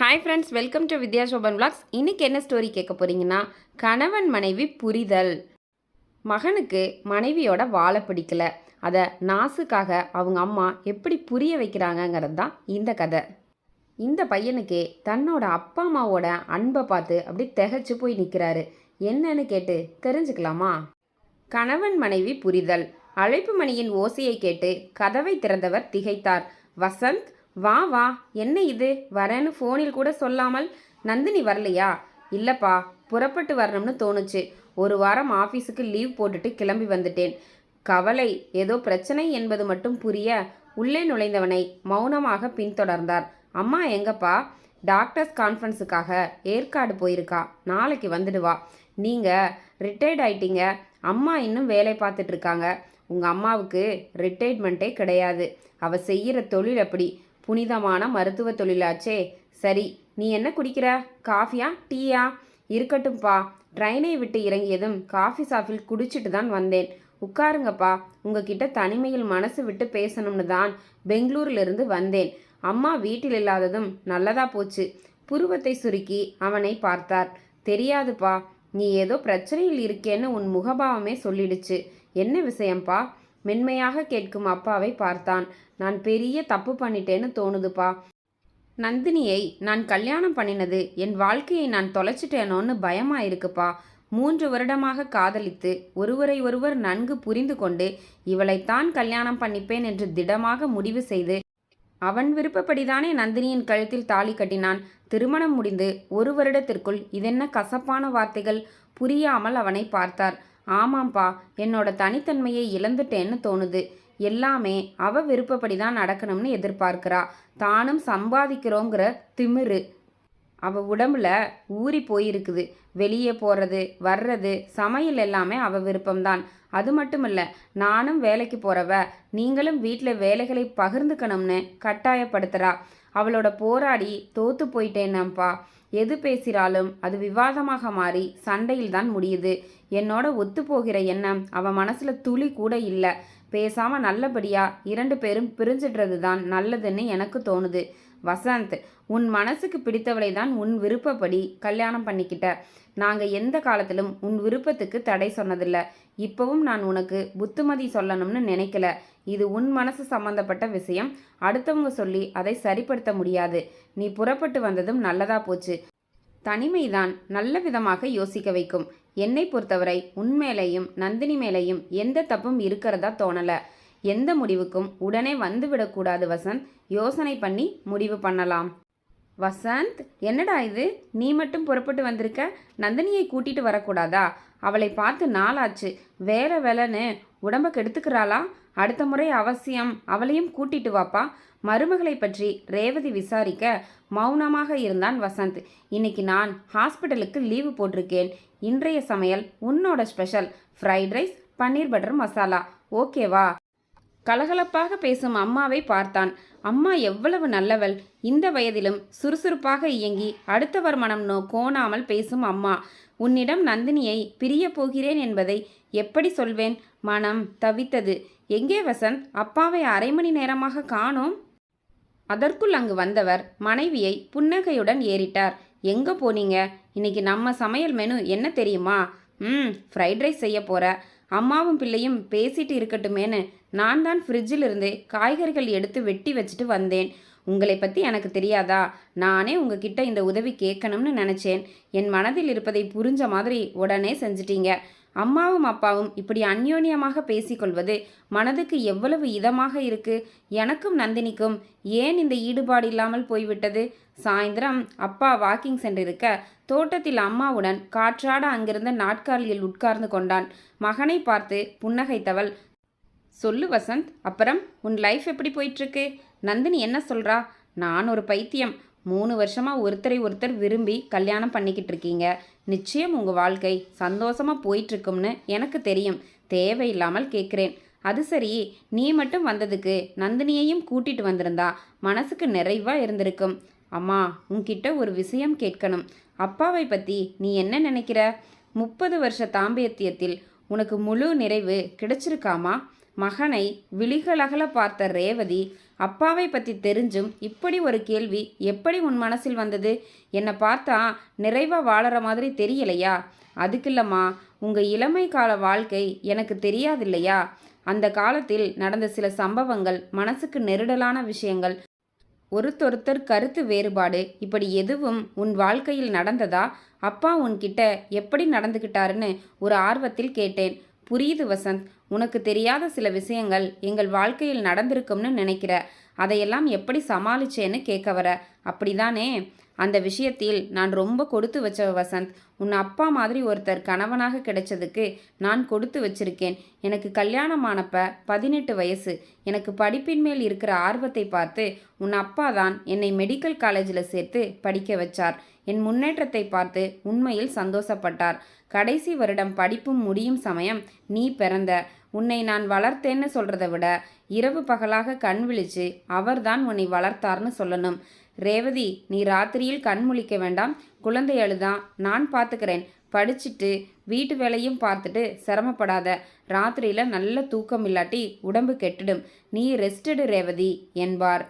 Hi friends welcome to Vidya Shoban vlogs. இன்னைக்கு என்ன story கேட்க போறீங்கன்னா கணவன் மனைவி புரிதல். மகனுக்கு மனைவியோட வாழ பிடிக்கல. அதை நாசுக்காக அவங்க அம்மா எப்படி புரிய வைக்கிறாங்கங்கிறது தான் இந்த கதை. இந்த பையனுக்கு தன்னோட அப்பா அம்மாவோட அன்பை பார்த்து அப்படி திகைச்சு போய் நிற்கிறாரு என்னன்னு கேட்டு தெரிஞ்சுக்கலாமா? கணவன் மனைவி புரிதல். அழைப்பு மணியின் ஓசையை கேட்டு கதவை திறந்தவர் திகைத்தார். வசந்த் வா வா. என்ன இது? வரேன்னு ஃபோனில் கூட சொல்லாமல் நந்தினி வரலையா? இல்லைப்பா புறப்பட்டு வரணும்னு தோணுச்சு. ஒரு வாரம் ஆஃபீஸுக்கு லீவ் போட்டுட்டு கிளம்பி வந்துட்டேன். கவலை ஏதோ பிரச்சனை என்பது மட்டும் புரிய உள்ளே நுழைந்தவனை மௌனமாக பின்தொடர்ந்தார். அம்மா எங்கப்பா? டாக்டர்ஸ் கான்ஃபரன்ஸுக்காக ஏற்காடு போயிருக்கா. நாளைக்கு வந்துடுவா. நீங்கள் ரிட்டையர்ட் ஆயிட்டீங்க. அம்மா இன்னும் வேலை பார்த்துட்ருக்காங்க உங்கள் அம்மாவுக்கு ரிட்டையர்மெண்ட்டே கிடையாது. அவள் செய்கிற தொழில் அப்படி. புனிதமான மருத்துவ தொழிலாச்சே. சரி நீ என்ன குடிக்கிற? காஃபியா? டீயா? இருக்கட்டும்ப்பா ட்ரெயினை விட்டு இறங்கியதும் காஃபி ஷாப்பில் குடிச்சிட்டு தான் வந்தேன். உட்காருங்கப்பா. உங்ககிட்ட தனிமையில் மனசு விட்டு பேசணும்னு தான் பெங்களூரிலிருந்து வந்தேன். அம்மா வீட்டில் இல்லாததும் நல்லதா போச்சு. புருவத்தை சுருக்கி அவனை பார்த்தார். தெரியாதுப்பா. நீ ஏதோ பிரச்சனையில் இருக்கேன்னு உன் முகபாவமே சொல்லிடுச்சு. என்ன விஷயம்ப்பா? மென்மையாக கேட்கும் அப்பாவை பார்த்தான். நான் பெரிய தப்பு பண்ணிட்டேன்னு தோணுதுப்பா. நந்தினியை நான் கல்யாணம் பண்ணினது என் வாழ்க்கையை நான் தொலைச்சிட்டேனோன்னு பயமா இருக்குப்பா மூன்று வருடமாக காதலித்து ஒருவரை ஒருவர் நன்கு புரிந்து கொண்டு இவளைத்தான் கல்யாணம் பண்ணிப்பேன் என்று திடமாக முடிவு செய்து அவன் விருப்பப்படிதானே நந்தினியின் கழுத்தில் தாலி கட்டினான். திருமணம் முடிந்து ஒரு வருடத்திற்குள் இதென்ன கசப்பான வார்த்தைகள். புரியாமல் அவனை பார்த்தார். ஆமாம்ப்பா என்னோட தனித்தன்மையை இழந்துட்டேன்னு தோணுது. எல்லாமே அவ விருப்பப்படி தான் நடக்கணும்னு எதிர்பார்க்கிறா. தானும் சம்பாதிக்கிறோங்கிற திமிரு. அவ உடம்புல ஊறி போயிருக்குது. வெளியே போகிறது வர்றது சமையல் எல்லாமே அவ விருப்பம்தான். அது மட்டும் இல்லை நானும் வேலைக்கு போகிறவ நீங்களும் வீட்டில் வேலைகளை பகிர்ந்துக்கணும்னு கட்டாயப்படுத்துகிறா அவளோட போராடி தோத்து போயிட்டேனப்பா எது பேசினாலும் அது விவாதமாக மாறி சண்டையில் தான் முடியுது. என்னோட ஒத்து போகிற எண்ணம் அவ மனசுல துளி கூட இல்லை. பேசாம நல்லபடியா இரண்டு பேரும் பிரிஞ்சிடுறது தான் நல்லதுன்னு எனக்கு தோணுது. வசந்த் உன் மனசுக்கு பிடித்தவளை தான் உன் விருப்பப்படி கல்யாணம் பண்ணிக்கிட்ட. நாங்கள் எந்த காலத்திலும் உன் விருப்பத்துக்கு தடை சொன்னதில்ல. இப்போவும் நான் உனக்கு புத்துமதி சொல்லணும்னு நினைக்கல. இது உன் மனசு சம்பந்தப்பட்ட விஷயம். அடுத்தவங்க சொல்லி அதை சரிப்படுத்த முடியாது. நீ புறப்பட்டு வந்ததும் நல்லதா போச்சு. தனிமைதான் நல்ல விதமாக யோசிக்க வைக்கும். என்னை பொறுத்தவரை உன் மேலேயும் நந்தினி மேலேயும் எந்த தப்பும் இருக்கிறதா தோணல. எந்த முடிவுக்கும் உடனே வந்துவிடக்கூடாது வசந்த். யோசனை பண்ணி முடிவு பண்ணலாம். வசந்த் என்னடா இது? நீ மட்டும் புறப்பட்டு வந்திருக்க? நந்தினியை கூட்டிட்டு வரக்கூடாதா? அவளை பார்த்து நாளாச்சு. வேற வேலைன்னு உடம்ப கெடுத்துக்கிறாளா அடுத்த முறை அவசியம். அவளையும் கூட்டிட்டு வாப்பா. மருமகளை பற்றி ரேவதி விசாரிக்க மௌனமாக இருந்தான் வசந்த். இன்னைக்கு நான் ஹாஸ்பிட்டலுக்கு லீவு போட்டிருக்கேன். இன்றைய சமையல் உன்னோட special. Fried rice paneer butter masala. ஓகேவா? கலகலப்பாக பேசும் அம்மாவை பார்த்தான். அம்மா எவ்வளவு நல்லவள். இந்த வயதிலும் சுறுசுறுப்பாக இயங்கி அடுத்தவர் மனம் நோ கோணாமல் பேசும் அம்மா. உன்னிடம் நந்தினியை பிரியப் போகிறேன் என்பதை எப்படி சொல்வேன்? மனம் தவித்தது. எங்கே வசந்த்? அப்பாவை அரை மணி நேரமாக காணோம்? அதற்குள் அங்கு வந்தவர் மனைவியை புன்னகையுடன் ஏறிட்டார். எங்க போனீங்க? இன்னைக்கு நம்ம சமையல் மெனு என்ன தெரியுமா? ம் ஃப்ரைட் ரைஸ் செய்ய போற. அம்மாவும் பிள்ளையும் பேசிட்டு இருக்கட்டுமேன்னு நான் தான் ஃப்ரிட்ஜில் இருந்து காய்கறிகள் எடுத்து வெட்டி வச்சுட்டு வந்தேன். உங்களை பற்றி எனக்கு தெரியாதா? நானே உங்ககிட்ட இந்த உதவி கேட்கணும்னு நினச்சேன். என் மனதில் இருப்பதை புரிஞ்ச மாதிரி உடனே செஞ்சிட்டீங்க. அம்மாவும் அப்பாவும் இப்படி அந்யோன்யமாக பேசிக்கொள்வது மனதுக்கு எவ்வளவு இதமாக இருக்கு? எனக்கும் நந்தினிக்கும் ஏன் இந்த ஈடுபாடு இல்லாமல் போய்விட்டது? சாயந்தரம் அப்பா வாக்கிங் சென்றிருக்க தோட்டத்தில் அம்மாவுடன் காற்றாட அங்கிருந்த நாட்காலியில் உட்கார்ந்து கொண்டான். மகனை பார்த்து புன்னகைத்தவள் சொல்லு வசந்த் அப்புறம் உன் லைஃப் எப்படி போயிட்டுருக்கு? நந்தினி என்ன சொல்கிறா நான் ஒரு பைத்தியம். மூணு வருஷமாக ஒருத்தரை ஒருத்தர் விரும்பி கல்யாணம் பண்ணிக்கிட்டு இருக்கீங்க. நிச்சயம் உங்கள் வாழ்க்கை சந்தோஷமாக போயிட்டுருக்கும்னு எனக்கு தெரியும். தேவையில்லாமல் கேட்குறேன். அது சரி நீ மட்டும் வந்ததுக்கு நந்தினியையும் கூட்டிகிட்டு வந்திருந்தா மனசுக்கு நிறைவாக இருந்திருக்கும். அம்மா உன்கிட்ட ஒரு விஷயம் கேட்கணும். அப்பாவை பற்றி நீ என்ன நினைக்கிற? முப்பது வருஷ தாம்பேத்தியத்தில் உனக்கு முழு நிறைவு கிடைச்சிருக்காமா? மகனை விழிகளகல பார்த்த ரேவதி அப்பாவை பற்றி தெரிஞ்சும் இப்படி ஒரு கேள்வி எப்படி உன் மனசில் வந்தது? என்னை பார்த்தா நிறைவாக வாழற மாதிரி தெரியலையா? அதுக்கில்லம்மா உங்கள் இளமை கால வாழ்க்கை எனக்கு தெரியாதில்லையா? அந்த காலத்தில் நடந்த சில சம்பவங்கள் மனசுக்கு நெருடலான விஷயங்கள். ஒருத்தொருத்தர் கருத்து வேறுபாடு. இப்படி எதுவும் உன் வாழ்க்கையில் நடந்ததா? அப்பா உன்கிட்ட எப்படி நடந்துக்கிட்டாருன்னு ஒரு ஆர்வத்தில் கேட்டேன். புரியுது வசந்த். உனக்கு தெரியாத சில விஷயங்கள் எங்கள் வாழ்க்கையில் நடந்திருக்கும்னு நினைக்கிற. அதையெல்லாம் எப்படி சமாளிச்சேன்னு கேட்க வர. அப்படிதானே? அந்த விஷயத்தில் நான் ரொம்ப கொடுத்து வச்ச வசந்த். உன் அப்பா மாதிரி ஒருத்தர் கணவனாக கிடைச்சதுக்கு நான் கொடுத்து வச்சிருக்கேன். எனக்கு கல்யாணமானப்ப பதினெட்டு வயசு. எனக்கு படிப்பின் மேல் இருக்கிற ஆர்வத்தை பார்த்து உன் அப்பா தான் என்னை மெடிக்கல் காலேஜில் சேர்த்து படிக்க வச்சார். என் முன்னேற்றத்தை பார்த்து உண்மையில் சந்தோஷப்பட்டார். கடைசி வருடம் படிப்பும் முடியும் சமயம் நீ பிறந்த உன்னை நான் வளர்த்தேன்னு சொல்கிறத விட இரவு பகலாக கண் விழிச்சு அவர்தான் உன்னை வளர்த்தார்னு சொல்லணும். ரேவதி நீ ராத்திரியில் கண் முழிக்க வேண்டாம். குழந்தை அழுதான் நான் பார்த்துக்கிறேன். படிச்சுட்டு வீட்டு வேலையும் பார்த்துட்டு சிரமப்படாத. ராத்திரியில் நல்ல தூக்கம் இல்லாட்டி உடம்பு கெட்டுடும். நீ ரெஸ்டடு ரேவதி என்பார்.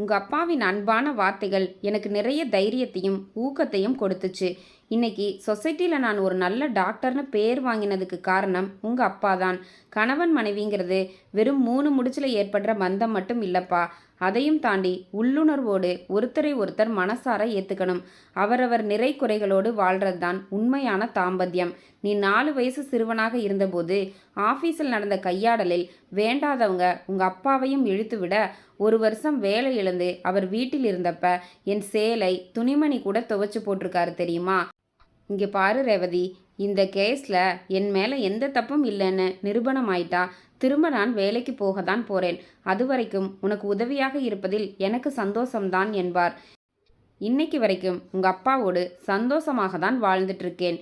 உங்கள் அப்பாவின் அன்பான வார்த்தைகள் எனக்கு நிறைய தைரியத்தையும் ஊக்கத்தையும் கொடுத்துச்சு. இன்னைக்கு சொசைட்டியில் நான் ஒரு நல்ல டாக்டர்னு பேர் வாங்கினதுக்கு காரணம் உங்கள் அப்பா தான் கணவன் மனைவிங்கிறது வெறும் மூணு முடிச்சில் ஏற்படுற பந்தம் மட்டும் இல்லைப்பா. அதையும் தாண்டி உள்ளுணர்வோடு ஒருத்தரை ஒருத்தர் மனசார ஏற்றுக்கணும் அவரவர் நிறை குறைகளோடு வாழ்கிறது தான் உண்மையான தாம்பத்தியம். நீ நாலு வயசு சிறுவனாக இருந்தபோது ஆஃபீஸில் நடந்த கையாடலில் வேண்டாதவங்க உங்கள் அப்பாவையும் இழுத்துவிட ஒரு வருஷம் வேலை இழந்து அவர் வீட்டில் இருந்தப்ப என் சேலை துணிமணி கூட துவைச்சு போட்டிருக்காரு தெரியுமா? இங்கே பாரு ரேவதி இந்த கேஸில் என் மேலே எந்த தப்பும் இல்லைன்னு நிரூபணம் ஆயிட்டா திரும்ப நான் வேலைக்கு போக தான் போகிறேன் அது வரைக்கும் உனக்கு உதவியாக இருப்பதில் எனக்கு சந்தோஷம்தான் என்பார். இன்னைக்கு வரைக்கும் உங்கள் அப்பாவோடு சந்தோஷமாக தான் வாழ்ந்துட்டுருக்கேன்.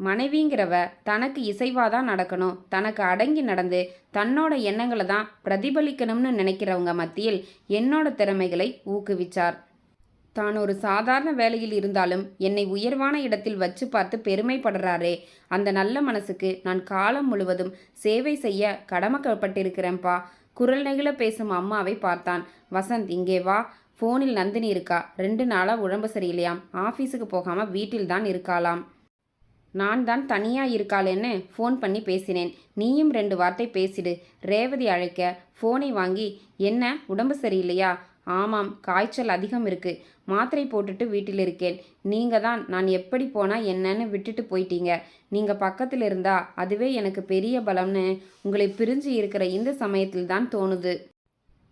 மனைவிங்கிறவ தனக்கு இசைவாக தான் நடக்கணும். தனக்கு அடங்கி நடந்து தன்னோட எண்ணங்களை தான் பிரதிபலிக்கணும்னு நினைக்கிறவங்க மத்தியில் என்னோட திறமைகளை ஊக்குவிச்சார். தான் ஒரு சாதாரண வேலையில் இருந்தாலும் என்னை உயர்வான இடத்தில் வச்சு பார்த்து பெருமைப்படுறாரே. அந்த நல்ல மனசுக்கு நான் காலம் முழுவதும் சேவை செய்ய கடமைக்கப்பட்டிருக்கிறேன்ப்பா. குரல் நெகிழ பேசும் அம்மாவை பார்த்தான். வசந்த் இங்கே வா. ஃபோனில் நந்தினி இருக்கா? ரெண்டு நாளாக உடம்பு சரியில்லையாம். ஆஃபீஸுக்கு போகாமல் வீட்டில் தான் இருக்காளாம். நான் தான் தனியாக இருக்காளேன்னு ஃபோன் பண்ணி பேசினேன். நீயும் ரெண்டு வார்த்தை பேசிடு. ரேவதி அழைக்க ஃபோனை வாங்கி என்ன? உடம்பு சரியில்லையா? ஆமாம் காய்ச்சல் அதிகம் இருக்கு. மாத்திரை போட்டுட்டு வீட்டில் இருக்கேன். நீங்கள் தான் நான் எப்படி போனால் என்னன்னு விட்டுட்டு போயிட்டீங்க. நீங்கள் பக்கத்தில் இருந்தா அதுவே எனக்கு பெரிய பலம்னு உங்களை பிரிஞ்சு இருக்கிற இந்த சமயத்தில் தான் தோணுது.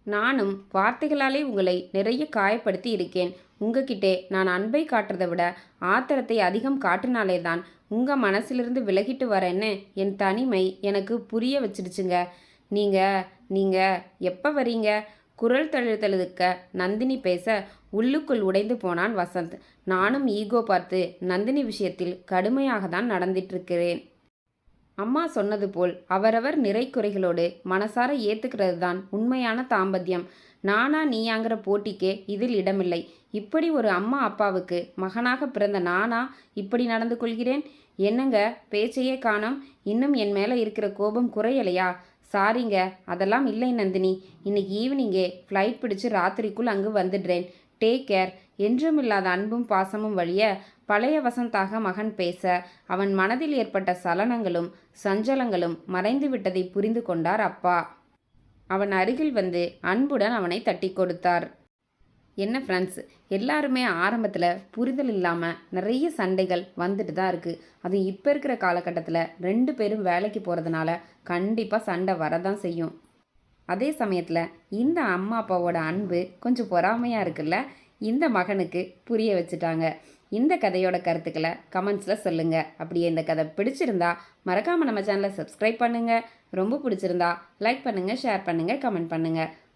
நானும் வார்த்தைகளாலே உங்களை நிறைய காயப்படுத்தி இருக்கேன். உங்ககிட்டே நான் அன்பை காட்டுறதை விட ஆத்திரத்தை அதிகம் காட்டினாலே தான் உங்கள் மனசிலிருந்து விலகிட்டு வரேன்னு என் தனிமை எனக்கு புரிய வச்சிடுச்சுங்க. நீங்கள் நீங்கள் எப்போ வரீங்க? குரல் தழுத்தழுதுக்க நந்தினி பேச உள்ளுக்குள் உடைந்து போனான் வசந்த். நானும் ஈகோ பார்த்து நந்தினி விஷயத்தில் கடுமையாக தான் நடந்திட்டிருக்கிறேன். அம்மா சொன்னது போல் அவரவர் நிறை குறைகளோடு மனசார ஏத்துக்கிறது தான் உண்மையான தாம்பத்தியம். நானா நீயாங்கிற போட்டிக்கே இதில் இடமில்லை. இப்படி ஒரு அம்மா அப்பாவுக்கு மகனாக பிறந்த நானா இப்படி நடந்து கொள்கிறேன்? என்னங்க பேச்சையே காணோம். இன்னும் என் மேலே இருக்கிற கோபம் குறையலையா? சாரிங்க அதெல்லாம் இல்லை நந்தினி. இன்னைக்கு ஈவினிங்கே ஃப்ளைட் பிடிச்சு ராத்திரிக்குள் அங்கு வந்துடுறேன். டேக் கேர் என்றுமில்லாத அன்பும் பாசமும் வழிய பழைய வசந்தாக மகன் பேச அவன் மனதில் ஏற்பட்ட சலனங்களும் சஞ்சலங்களும் மறைந்து விட்டதை புரிந்து கொண்டார் அப்பா. அவன் அருகில் வந்து அன்புடன் அவனை தட்டி கொடுத்தார். என்ன ஃப்ரெண்ட்ஸ் எல்லாருமே ஆரம்பத்தில் புரிதல் இல்லாமல் நிறைய சண்டைகள் வந்துட்டு தான் இருக்குது அதுவும் இப்போ இருக்கிற காலகட்டத்தில் ரெண்டு பேரும் வேலைக்கு போகிறதுனால கண்டிப்பாக சண்டை வரதான் செய்யும். அதே சமயத்தில் இந்த அம்மா அப்பாவோட அன்பு கொஞ்சம் பொறாமையாக இருக்குல்ல? இந்த மகனுக்கு புரிய வச்சுட்டாங்க. இந்த கதையோட கருத்துக்களை கமெண்ட்ஸில் சொல்லுங்கள் அப்படியே இந்த கதை பிடிச்சிருந்தா மறக்காமல் நம்ம சேனலை சப்ஸ்கிரைப் பண்ணுங்கள் ரொம்ப பிடிச்சிருந்தா லைக் பண்ணுங்கள் ஷேர் பண்ணுங்கள் கமெண்ட் பண்ணுங்கள்